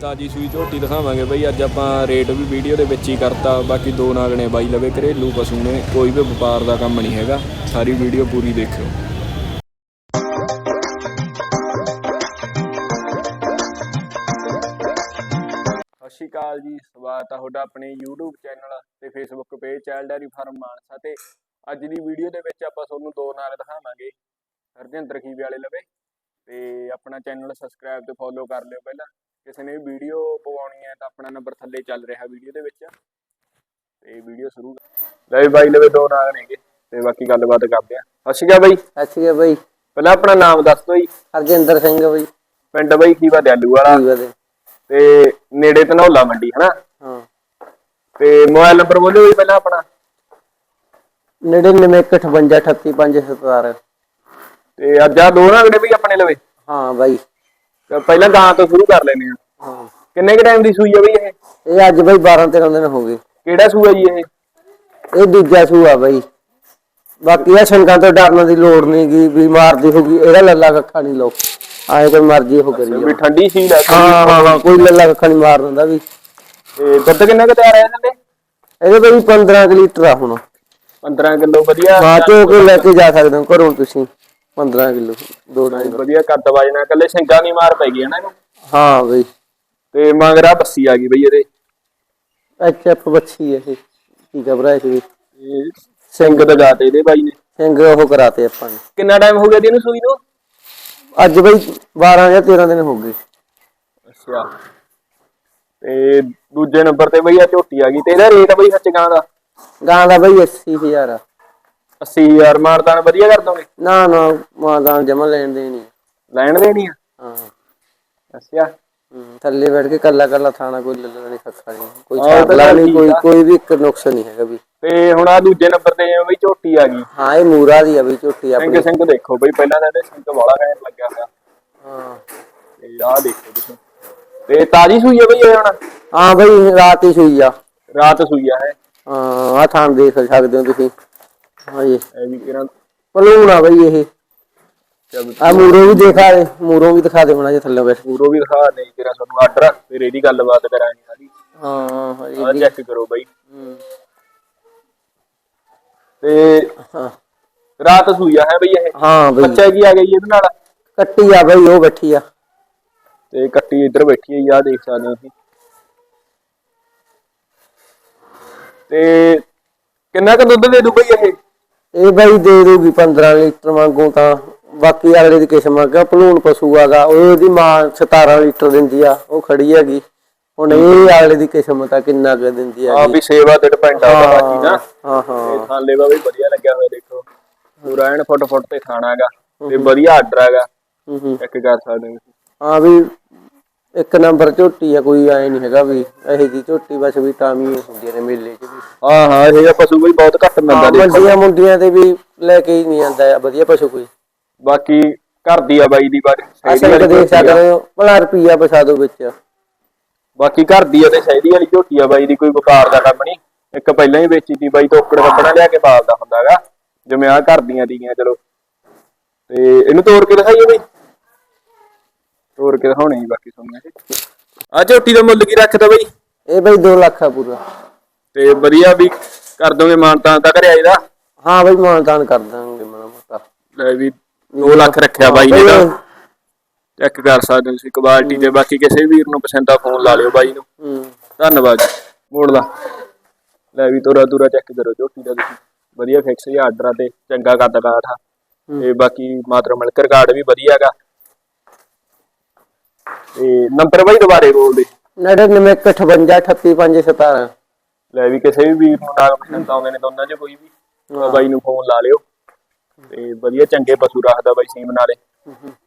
ਤਾਜੀ ਸੂਈ ਝੋਟੀ ਦਿਖਾਵਾਂਗੇ ਬਈ। ਅੱਜ ਆਪਾਂ ਰੇਟ ਵੀ ਵੀਡੀਓ ਦੇ ਵਿੱਚ ਹੀ ਕਰਤਾ। ਬਾਕੀ ਦੋ ਨਾਗ ਬਾਈ ਲਵੇ ਘਰੇਲੂ ਪਸ਼ੂ ਨੇ। ਕੋਈ ਵੀ ਵਪਾਰ ਦਾ ਕੰਮ ਨਹੀਂ ਹੈਗਾ। ਸਾਰੀ ਵੀਡੀਓ ਪੂਰੀ ਦੇਖਿਓ। ਸਤਿ ਸ਼੍ਰੀ ਅਕਾਲ ਜੀ। ਸਵਾਗਤ ਆ ਤੁਹਾਡਾ ਆਪਣੇ YouTube ਚੈਨਲ ਤੇ Facebook page child dairy farm Mansa ਤੇ। ਅੱਜ ਦੀ ਵੀਡੀਓ ਦੇ ਵਿੱਚ ਆਪਾਂ ਤੁਹਾਨੂੰ ਦੋ ਨਾਗ ਦਿਖਾਵਾਂਗੇ। ਹਰਜਿੰਦਰ ਖੀਵੇ ਵਾਲੇ ਲਵੇ। ਤੇ ਆਪਣਾ ਚੈਨਲ ਸਬਸਕ੍ਰਾਈਬ ਤੇ ਫੋਲੋ ਕਰ ਲਿਓ ਪਹਿਲਾਂ। ਕਿਸੇ ਨੇ ਵੀ ਵੀਡੀਓ ਪਵਾਉਣੀ ਹੈ ਤਾਂ ਆਪਣਾ ਨੰਬਰ ਥੱਲੇ ਚੱਲ ਰਿਹਾ ਵੀਡੀਓ ਦੇ ਵਿੱਚ। ਤੇ ਵੀਡੀਓ ਸ਼ੁਰੂ ਕਰ- ਲੈ ਵੀ ਬਾਈ ਲਵੇ ਦੋ ਨਾਗ ਨੇਗੇ। ਤੇ ਬਾਕੀ ਗੱਲਬਾਤ ਕਰਦੇ ਆ ਸਤਿ ਸ਼੍ਰੀ ਅਕਾਲ ਬਾਈ। ਸ਼੍ਰੀ ਅਕਾਲ ਬਈ। ਪਹਿਲਾਂ ਆਪਣਾ ਨਾਮ ਦੱਸ ਦਿਓ ਜੀ। ਹਰਜਿੰਦਰ ਸਿੰਘ ਬਈ। ਪਿੰਡ ਬਾਈ ਖੀਵਾ ਦਿਆਲੂ ਵਾਲਾ। ਜੀਵਾ ਦੇ ਤੇ ਨੇੜੇ ਧਨੌਲਾ ਮੰਡੀ ਹਨਾ? ਹਾਂ। ਤੇ ਮੋਬਾਈਲ ਨੰਬਰ ਬੋਲਿਓ ਜੀ ਪਹਿਲਾਂ ਆਪਣਾ। 9958538517 ਤੇ ਅੱਜ ਆ ਦੋ ਨਾਗੜੇ ਵੀ ਆਪਣੇ ਲਵੇ। ਹਾਂ ਬਾਈ। ਤੇ ਪਹਿਲਾਂ ਗਾਂ ਤੋਂ ਸ਼ੁਰੂ ਕਰ ਲੈਨੇ ਆ। ਹਾਂ। ਕਿੰਨੇ ਕ ਟਾਈਮ ਦੀ ਸੂਈ ਆ ਬਈ ਇਹ? ਇਹ ਅੱਜ ਬਈ 12 13 ਦਿਨ ਹੋ ਗਏ। ਕਿਹੜਾ ਸੂਆ ਜੀ ਇਹ? ਇਹ ਦੂਜਾ ਸੂਆ ਬਈ। ਬਾਕੀ ਇਹ ਸ਼ੰਕਾਂ ਤੋਂ ਡਰਨ ਦੀ ਲੋੜ ਨਹੀਂ ਗੀ ਬਿਮਾਰ ਦੀ ਹੋ ਗਈ ਇਹਦਾ ਲੱਲਾ ਕੱਖਾ ਨਹੀਂ ਲੋ ਆਏ ਕੋਈ ਮਰਜ਼ੀ ਉਹ ਕਰੀ ਵੀ। ਠੰਡੀ ਸੀ ਲੈ ਹਾਂ ਹਾਂ ਹਾਂ ਕੋਈ ਲੱਲਾ ਕੱਖਾ ਨਹੀਂ ਮਾਰ ਦਿੰਦਾ ਵੀ। ਤੇ ਦੁੱਧ ਕਿੰਨਾ ਕੁ ਤਿਆਰ ਆ ਇਹਨਾਂ ਦੇ ਇਹਦੇ ਬਈ 15 ਕੁ ਲੀਟਰ ਆ ਹੁਣ। 15 ਕਿਲੋ ਵਧੀਆ। ਹਾਂ ਚੋ ਕੇ ਲੈ ਕੇ ਜਾ ਸਕਦੇ ਹੋ ਘਰੋਂ ਤੁਸੀਂ। 15 ਕਿਲੋ ਦੋ ਡੰਗ ਵਧੀਆ ਕੱਦ ਵਜਣਾ ਕੱਲੇ ਸਿੰਗਾ ਨਹੀਂ ਮਾਰ ਪੈ ਗਈ ਹਨਾ ਇਹਨੂੰ। ਹਾਂ ਬਈ। ਤੇ ਮਗਰਾ ਬੱਸੀ ਆ ਗਈ ਬਈ ਇਹਦੇ। ਐਚਐਫ ਬੱਚੀ ਇਹ ਕੀ ਸੀ ਤੇ ਸਿੰਘ ਦਗਾਤੇ ਇਹਦੇ ਬਾਈ ਨੇ। ਸਿੰਘ ਉਹ ਕਰਾਤੇ ਆਪਾਂ ਨੇ। ਕਿੰਨਾ ਟਾਈਮ ਹੋ ਗਿਆ ਦੀ ਇਹਨੂੰ ਸੂਈ ਨੂੰ? ਅੱਜ ਬਈ 12 ਜਾਂ 13 ਦਿਨ ਹੋ ਗਏ। ਅੱਛਾ। ਤੇ ਦੂਜੇ ਨੰਬਰ ਤੇ ਬਈ ਆ ਝੋਟੀ ਆ ਗਈ ਤੇ ਇਹਦਾ ਰੇਟ ਬਈ ਸੱਚ ਗਾਂ ਦਾ? ਗਾਂ ਦਾ ਬਈ 80000 ਆ। 80000 ਮਾਰਦਾਨ ਵਧੀਆ ਕਰ ਦੋਗੇ? ਨਾ ਨਾ ਮਾਂ ਜਮਾ ਲੈਣ ਦੇਣੀ ਲੈਣ ਦੇਣੀ ਆ? ਹਾਂ। ਅੱਛਾ। ਹਮ, ਥੱਲੇ ਬੈਠ ਕੇ ਕੱਲਾ ਕੱਲਾ ਥਾਣਾ ਕੋਈ ਲੱਲਣਾ ਨਹੀਂ ਖੱਖਾ ਨਹੀਂ ਕੋਈ ਹਾਂ, ਉਹ ਤਾਂ ਛਾਪਲਾ ਗੱਲ ਨਹੀਂ ਠੀਕ ਕੋਈ ਆ। ਕੋਈ ਵੀ ਇੱਕ ਨੁਕਸ ਨਹੀਂ ਹੈਗਾ ਵੀ। ਤੇ ਹੁਣ ਆ ਦੂਜੇ ਨੰਬਰ ਤੇ ਜਿਵੇਂ ਬਈ ਝੋਟੀ ਆ ਗਈ। ਹਾਂ ਇਹ ਮੂਰਾ ਦੀ ਆ ਬਈ ਝੋਟੀ ਆਪਣੀ। ਸਿੰਘ ਸਿੰਘ ਦੇਖੋ ਬਈ ਪਹਿਲਾਂ ਤਾਂ ਇਹਦੇ ਸਿੰਘ ਵਾਲਾ ਕਹਿਣ ਲੱਗਿਆ ਹੋਇਆ। ਹਾਂ। ਤੇ ਆਹ ਦੇਖੋ ਤੁਸੀਂ। ਤੇ ਤਾਜੀ ਸੂਈ ਆ ਬਈ ਇਹ ਹੁਣ? ਹਾਂ ਬਈ ਰਾਤ ਹੀ ਸੂਈ ਆ। ਰਾਤ ਸੂਈ ਆ ਹੈ ਹਾਂ ਆ ਥਾਂ ਦੇਖ ਸਕਦੇ ਹੋ ਤੁਸੀਂ। ਹਾਂ ਜੀ। ਇਹ ਵੀ ਕਿਰਾਂ ਪਲੂਣ ਆ ਬਈ ਇਹ। ਚੱਲ ਆ ਮੂਰੋਂ ਵੀ ਦਿਖਾ ਦੇ ਮੂਰੋਂ ਵੀ ਦਿਖਾ ਦੇ ਬਣਾ ਜੇ ਥੱਲੇ ਬੈਠ ਪੂਰੋ ਵੀ ਦਿਖਾ ਦੇ ਕਿਰਾਂ ਤੁਹਾਨੂੰ ਆਰਡਰ ਫਿਰ ਇਹਦੀ ਗੱਲਬਾਤ ਕਰਾਂਗੇ ਸਾਰੀ। ਹਾਂ ਹਾਂ ਇਹ ਆਹ ਵੀ ਚੈੱਕ ਕਰੋ ਬਈ। ਹਮ, ਤੇ ਹਾਂ। ਰਾਤ ਸੂਈ ਆ ਹੈ ਬਈ ਇਹ? ਹਾਂ ਬਈ। ਬੱਚਾ ਕੀ ਆ ਗਈ ਇਹਦੇ ਨਾਲ? ਕੱਟੀ ਆ ਬਈ ਉਹ ਬੈਠੀ ਆ। ਤੇ ਕੱਟੀ ਇੱਧਰ ਬੈਠੀ ਹੈ ਆ ਦੇਖ ਸਕਦੇ ਹੋ ਤੁਸੀਂ। ਤੇ ਕਿੰਨਾ ਕੁ ਦੁੱਧ ਦੇ ਦੂ ਬਈ ਇਹ? ਇਹ ਬਈ ਦੇ ਦੂਗੀ 15 ਲੀਟਰ ਵਾਂਗੂ ਤਾਂ ਬਾਕੀ ਅਗਲੇ ਦੀ ਕਿਸਮ ਆ ਕਿ ਭਲੂਣ ਪਸ਼ੂ ਆਗਾ ਉਹਦੀ ਮਾਂ 17 ਲੀਟਰ ਦਿੰਦੀ ਆ ਉਹ ਖੜੀ ਹੈਗੀ। ਹੁਣ ਇਹ ਅਗਲੇ ਦੀ ਕਿਸਮ ਤਾਂ ਕਿੰਨਾ ਕੁ ਦਿੰਦੀ ਆ ਆ ਵੀ ਸੇਵਾ ਤੇ ਡਿਪੈਂਡ ਆ ਬਾਕੀ ਨਾ। ਹਾਂ ਹਾਂ। ਥਾਂ ਲੈਵਾ ਵੀ ਵਧੀਆ ਲੱਗਿਆ ਹੋਇਆ ਦੇਖੋ। ਪੂਰਾ ਐਨ ਫੁੱਟ ਫੁੱਟ ਤੇ ਖਾਣਾ ਹੈਗਾ ਤੇ ਵਧੀਆ ਆਰਡਰ ਹੈਗਾ। ਹੂੰ ਹੂੰ। ਚੈੱਕ ਕਰ ਸਕਦੇ। ਹਾਂ ਵੀ ਇੱਕ ਨੰਬਰ ਝੋਟੀ ਆ ਕੋਈ ਐ ਨਹੀਂ ਹੈਗਾ ਵੀ ਇਹੋ ਜੀ ਝੋਟੀ ਬਸ ਵੀ ਟਾਮੀ ਹੁੰਦੀਆਂ ਨੇ ਮੇਲੇ 'ਚ ਵੀ। ਹਾਂ ਹਾਂ ਇਹ ਜਿਹਾ ਪਸ਼ੂ ਵੀ ਬਹੁਤ ਘੱਟ ਮਿਲਦਾ ਦੇਖੋ ਮੰਡੀਆਂ ਮੁੰਡੀਆਂ ਤੇ ਵੀ ਲੈ ਕੇ ਹੀ ਨਹੀਂ ਆਂਦਾ ਵਧੀਆ ਪਸ਼ੂ ਕੋਈ। ਬਾਕੀ ਘਰ ਦੀ ਆ ਬਾਈ ਦੀ ਦੇਖ ਝੋਟੀ ਆ। ਸਕਦੇ ਹੋ ਭਲਾ ਰੁਪਈਆ ਬਸਾ ਦੋ ਵਿੱਚ। ਬਾਕੀ ਘਰ ਦੀ ਆ ਤੇ ਸ਼ਾਇਦੀ ਵਾਲੀ ਝੋਟੀ ਆ ਬਾਈ ਦੀ ਕੋਈ ਵਪਾਰ ਦਾ ਕੰਮ ਨਹੀਂ। ਇੱਕ ਪਹਿਲਾਂ ਹੀ ਵੇਚੀ ਤੀ ਬਾਈ ਤੋਕੜ ਕੱਪੜਾ ਲਿਆ ਕੇ ਪਾਲਦਾ ਹੁੰਦਾਗਾ ਜਿਵੇਂ ਆ ਘਰ ਦੀਆਂ ਦੀਆਂ ਚਲੋ। ਤੇ ਇਹਨੂੰ ਤੋੜ ਕੇ ਦਿਖਾਈਏ ਬਈ। ਤੋੜ ਕੇ ਦਿਖਾਉਣੇ ਬਾਕੀ ਤੁਹਾਨੂੰ ਆ ਝੋਟੀ ਦਾ ਮੁੱਲ ਕੀ ਰੱਖਦਾ ਬਈ? ਇਹ ਬਈ 2 ਲੱਖ ਆ ਪੂਰਾ। ਤੇ ਵਧੀਆ ਵੀ ਕਰ ਦੋਗੇ ਮਾਨਤਾਂ ਤਾਂ ਘਰੇ ਆਈਦਾ? ਹਾਂ ਬਈ ਮਾਨਦਾਨ ਕਰ ਦਾਂਗੇ ਮਾੜਾ ਮੋਟਾ। ਲੈ ਵੀ 2 ਲੱਖ ਰੱਖਿਆ ਬਾਈ ਨੇ ਤਾਂ। ਚੈੱਕ ਕਰ ਸਕਦੇ ਹੋ ਤੁਸੀਂ ਕੁਆਲਿਟੀ ਤੇ। ਬਾਕੀ ਕਿਸੇ ਵੀਰ ਨੂੰ ਪਸੰਦ ਆ ਫੋਨ ਲਾ ਲਿਓ ਬਾਈ ਨੂੰ। ਹੂੰ। ਧੰਨਵਾਦ ਜੀ। ਮੋੜ ਲਾ। ਲੈ ਵੀ ਤੋਰਾ ਤੋਰਾ ਚੈੱਕ ਕਰੋ ਝੋਟੀ ਦਾ ਤੁਸੀਂ। ਵਧੀਆ ਫਿਕਸ ਜਿਹਾ ਆਰਡਰ ਆ ਤੇ। ਚੰਗਾ ਕੱਦ ਕਾਠ ਆ। ਤੇ ਬਾਕੀ ਮਾਤਰ ਮਿਲਕ ਰਿਕਾਰਡ ਵੀ ਵਧੀਆ ਹੈਗਾ। ਤੇ ਨੰਬਰ ਬਾਈ ਦੁਬਾਰੇ ਬੋਲ ਦੇ। 9958 ਲੈ ਵੀ ਕਿਸੇ ਵੀ ਵੀਰ ਨੂੰ ਨਾਲ ਪਸੰਦ ਆਉਂਦੇ ਨੇ ਤਾਂ ਉਹਨਾਂ 'ਚ ਕੋਈ ਵੀ। ਬਾਈ ਨੂੰ ਫੋਨ ਲਾ ਲਿਓ। ਤੇ ਵਧੀਆ ਚੰਗੇ ਪਸ਼ੂ ਰੱਖਦਾ ਬਾਈ ਸੀਮ ਨਾਲੇ।